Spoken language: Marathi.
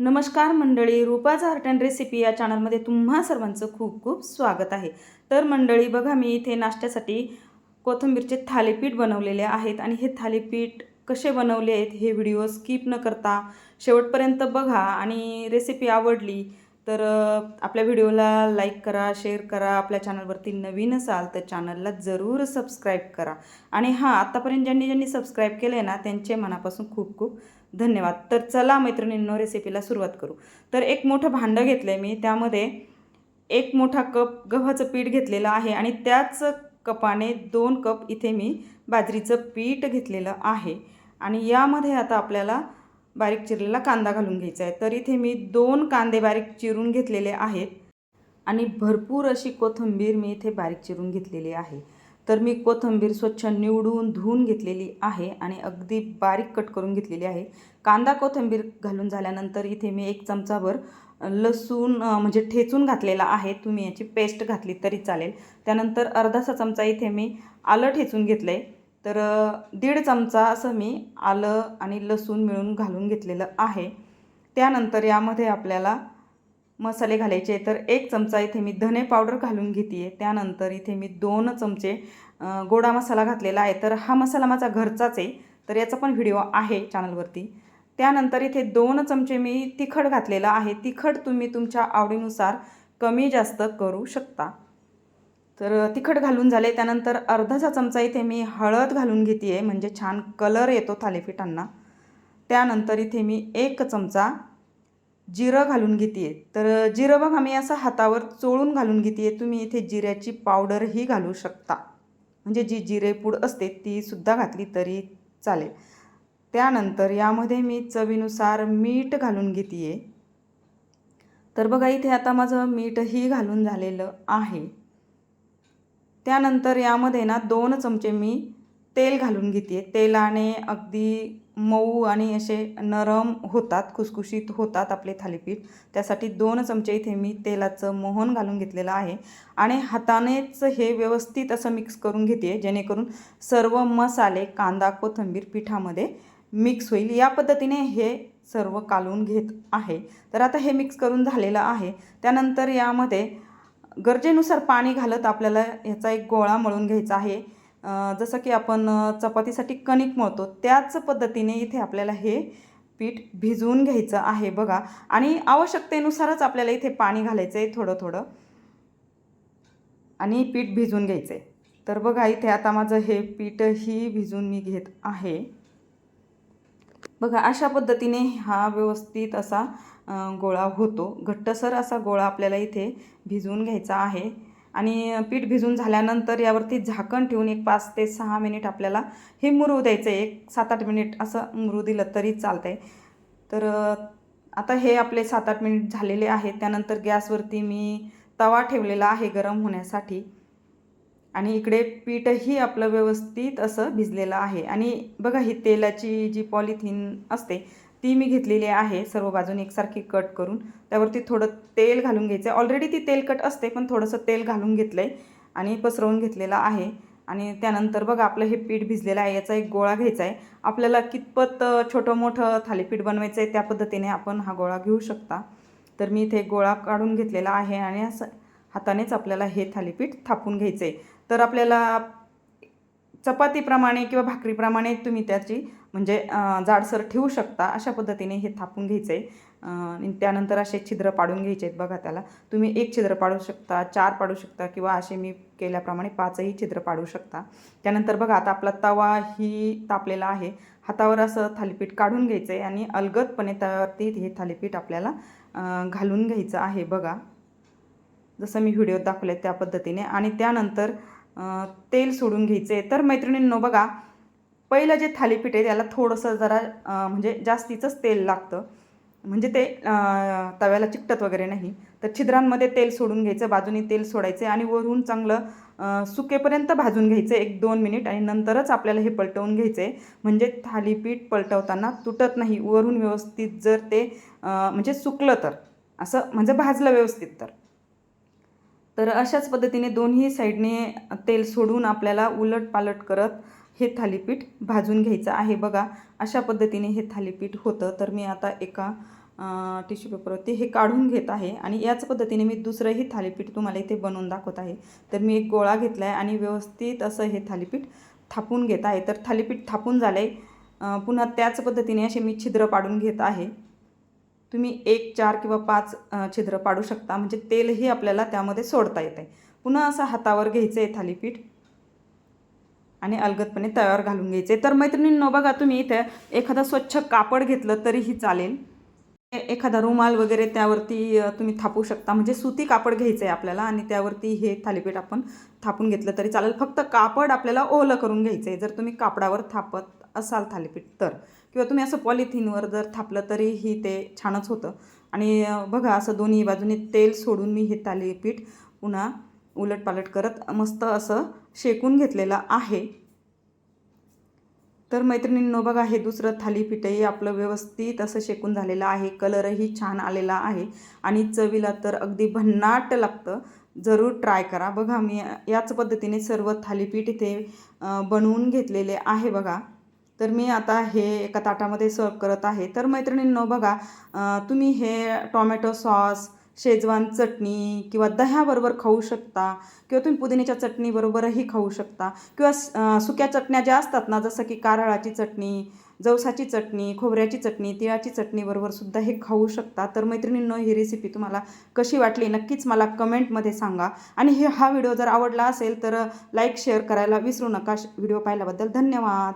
नमस्कार मंडळी रूपाज आर्ट अँड रेसिपी या चॅनलमध्ये तुम्हा सर्वांचं खूप खूप स्वागत आहे. तर मंडळी बघा मी इथे नाश्त्यासाठी कोथिंबीरचे थालीपीठ बनवलेले आहेत आणि हे थालीपीठ कसे बनवले आहेत हे व्हिडिओ स्किप न करता शेवटपर्यंत बघा आणि रेसिपी आवडली तर आपल्या व्हिडिओला लाईक करा शेअर करा. आपल्या चॅनलवरती नवीन असाल तर चॅनलला जरूर सबस्क्राईब करा. आणि हां आत्तापर्यंत ज्यांनी ज्यांनी सबस्क्राईब केलं आहे ना त्यांचे मनापासून खूप खूप धन्यवाद. तर चला मैत्रिणींनो रेसिपीला सुरुवात करू. तर एक मोठं भांडं घेतलं आहे मी. त्यामध्ये एक मोठा कप गव्हाचं पीठ घेतलेलं आहे आणि त्याच कपाने दोन कप इथे मी बाजरीचं पीठ घेतलेलं आहे. आणि यामध्ये आता आपल्याला बारीक चिरलेला कांदा घालून घ्यायचा आहे. तर इथे मी दोन कांदे बारीक चिरून घेतलेले आहेत. आणि भरपूर अशी कोथिंबीर मी इथे बारीक चिरून घेतलेली आहे. तर मी कोथिंबीर स्वच्छ निवडून धुवून घेतलेली आहे आणि अगदी बारीक कट करून घेतलेली आहे. कांदा कोथिंबीर घालून झाल्यानंतर इथे मी एक चमचाभर लसूण म्हणजे ठेचून घातलेला आहे. तुम्ही याची पेस्ट घातली तरी चालेल. त्यानंतर अर्धासा चमचा इथे मी आलं ठेचून घेतलं आहे तर दीड चमचा असं मी आलं आणि लसूण मिळून घालून घेतलेलं आहे. त्यानंतर यामध्ये आपल्याला मसाले घालायचे तर एक चमचा इथे मी धने पावडर घालून घेते आहे त्यानंतर इथे मी दोन चमचे गोडा मसाला घातलेला आहे. तर हा मसाला माझा घरचाच आहे. तर याचा पण व्हिडिओ आहे चॅनलवरती. त्यानंतर इथे दोन चमचे मी तिखट घातलेलं आहे. तिखट तुम्ही तुमच्या आवडीनुसार कमी जास्त करू शकता. तर तिखट घालून झाले. त्यानंतर अर्धाचा चमचा इथे मी हळद घालून घेते आहे म्हणजे छान कलर येतो थालीपीठांना. त्यानंतर इथे मी एक चमचा जिरं घालून घेते आहे तर जिरं बघा मी असं हातावर चोळून घालून घेते आहे तुम्ही इथे जिऱ्याची पावडरही घालू शकता. म्हणजे जी जिरेपूड असते तीसुद्धा घातली तरी चालेल. त्यानंतर यामध्ये मी चवीनुसार मीठ घालून घेते आहे तर बघा इथे आता माझं मीठही घालून झालेलं आहे. त्यानंतर यामध्ये ना दोन चमचे मी तेल घालून घेते. तेलाने अगदी मऊ आणि असे नरम होतात खुसखुशीत होतात आपले थालीपीठ. त्यासाठी दोन चमचे इथे मी तेलाचं मोहन घालून घेतलेलं आहे. आणि हातानेच हे व्यवस्थित असं मिक्स करून घेते जेणेकरून सर्व मसाले कांदा कोथिंबीर पिठामध्ये मिक्स होईल. या पद्धतीने हे सर्व कालून घेत आहे. तर आता हे मिक्स करून झालेलं आहे. त्यानंतर यामध्ये गरजेनुसार पाणी घालत आपल्याला ह्याचा एक गोळा मळून घ्यायचा आहे. जसं की आपण चपातीसाठी कणिक मळतो त्याच पद्धतीने इथे आपल्याला हे पीठ भिजवून घ्यायचं आहे बघा. आणि आवश्यकतेनुसारच आपल्याला इथे पाणी घालायचं आहे थोडं थोडं. आणि पीठ भिजवून घ्यायचं आहे तर बघा इथे आता माझं हे पीठही भिजून मी घेत आहे. बघा अशा पद्धतीने हा व्यवस्थित असा गोळा होतो. घट्टसर असा गोळा आपल्याला इथे भिजवून घ्यायचा आहे. आणि पीठ भिजून झाल्यानंतर यावरती झाकण ठेवून एक पाच ते सहा मिनिट आपल्याला हे मुरू द्यायचं. आहे एक सात आठ मिनिट असं मुरू दिलं तरी चालतं आहे तर आता हे आपले सात आठ मिनिट झालेले आहेत. त्यानंतर गॅसवरती मी तवा ठेवलेला आहे गरम होण्यासाठी. आणि इकडे पीठही आपलं व्यवस्थित असं भिजलेलं आहे. आणि बघा ही तेलाची जी पॉलिथिन असते ती मी घेतलेली आहे सर्व बाजूने एकसारखी कट करून. त्यावरती थोडं तेल घालून घ्यायचं आहे ऑलरेडी ती तेलकट असते पण थोडंसं तेल घालून घेतलं आहे आणि पसरवून घेतलेलं आहे. आणि त्यानंतर बघा आपलं हे पीठ भिजलेलं आहे याचा एक गोळा घ्यायचा आहे आपल्याला कितपत छोटं मोठं थालीपीठ बनवायचं आहे त्या पद्धतीने आपण हा गोळा घेऊ शकता. तर मी इथे गोळा काढून घेतलेला आहे आणि असं हातानेच आपल्याला हे थालीपीठ थापून घ्यायचं आहे तर आपल्याला चपातीप्रमाणे किंवा भाकरीप्रमाणे तुम्ही त्याची म्हणजे जाडसर ठेवू शकता. अशा पद्धतीने हे थापून घ्यायचं. आहे आणि त्यानंतर असे छिद्र पाडून घ्यायचे आहेत बघा त्याला. तुम्ही एक छिद्र पाडू शकता चार पाडू शकता किंवा असे मी केल्याप्रमाणे पाचही छिद्र पाडू शकता. त्यानंतर बघा आता आपला तवा ही तापलेला आहे. हातावर असं थालीपीठ काढून घ्यायचं आहे आणि अलगदपणे त्यावरती हे थालीपीठ आपल्याला घालून घ्यायचं आहे बघा. जसं मी व्हिडिओत दाखवले त्या पद्धतीने. आणि त्यानंतर तेल सोडून घ्यायचे. आहे तर मैत्रिणींनो बघा पहिलं जे थालीपीठ आहे त्याला थोडंसं जरा म्हणजे जास्तीचंच तेल लागतं. म्हणजे ते तव्याला चिकटत वगैरे नाही. तर छिद्रांमध्ये तेल सोडून घ्यायचं बाजूनी तेल सोडायचं आणि वरून चांगलं सुकेपर्यंत भाजून घ्यायचं एक दोन मिनिट आणि नंतरच आपल्याला हे पलटवून घ्यायचं. आहे म्हणजे थालीपीठ पलटवताना तुटत नाही वरून व्यवस्थित जर ते म्हणजे सुकलं तर. असं म्हणजे भाजलं व्यवस्थित तर. तर अशाच पद्धतीने दोन्ही साईडने तेल सोडून आपल्याला उलट पालट करत हे थालीपीठ भाजून घ्यायचं आहे. बघा अशा पद्धतीने हे थालीपीठ होतं. तर मी आता एका टिश्यू पेपरवरती हे काढून घेत आहे आणि याच पद्धतीने मी दुसरंही थालीपीठ तुम्हाला इथे बनवून दाखवत आहे. तर मी एक गोळा घेतला आहे आणि व्यवस्थित असं हे थालीपीठ थापून घेत आहे. तर थालीपीठ थापून झालं आहे पुन्हा त्याच पद्धतीने असे मी छिद्र पाडून घेत आहे. तुम्ही एक चार किंवा पाच छिद्र पाडू शकता. म्हणजे तेलही आपल्याला त्यामध्ये सोडता येते पुन्हा असं हातावर घ्यायचं आहे थालीपीठ. आणि अलगदपणे तव्यावर घालून घ्यायचे तर मैत्रिणींनो बघा तुम्ही इथे एखादं स्वच्छ कापड घेतलं तरीही चालेल. एखादा रुमाल वगैरे त्यावरती तुम्ही थापू शकता. म्हणजे सुती कापड घ्यायचं आहे आपल्याला आणि त्यावरती हे थालीपीठ आपण थापून घेतलं तरी चालेल. फक्त कापड आपल्याला ओलं करून घ्यायचं आहे जर तुम्ही कापडावर थापत असाल थालीपीठ तर. किंवा तुम्ही असं पॉलिथिनवर जर थापलं तरीही ते छानच होतं. आणि बघा असं दोन्ही बाजूने तेल सोडून मी हे थालीपीठ पुन्हा उलटपालट करत मस्त असं शेकून घेतलेलं आहे. तर मैत्रिणींनो बघा हे दुसरं थालीपीठही आपलं व्यवस्थित असं शेकून झालेलं आहे. कलरही छान आलेला आहे. आणि चवीला तर अगदी भन्नाट लागतं. जरूर ट्राय करा. बघा मी याच पद्धतीने सर्व थालीपीठ इथे बनवून घेतलेले आहे बघा. तर मी आता हे एका ताटामध्ये सर्व करत आहे. तर मैत्रिणींनो बघा तुम्ही हे टॉमॅटो सॉस शेजवान चटणी किंवा दह्याबरोबर खाऊ शकता किंवा तुम्ही पुदिन्याच्या चटणीबरोबरही खाऊ शकता किंवा सुक्या चटण्या ज्या असतात ना जसं की कारळाची चटणी जवसाची चटणी खोबऱ्याची चटणी तिळाची चटणीबरोबर सुद्धा हे खाऊ शकता. तर मैत्रिणींनो ही रेसिपी तुम्हाला कशी वाटली नक्कीच मला कमेंटमध्ये सांगा. आणि हे हा व्हिडिओ जर आवडला असेल तर लाईक शेअर करायला विसरू नका. व्हिडिओ पाहिल्याबद्दल धन्यवाद.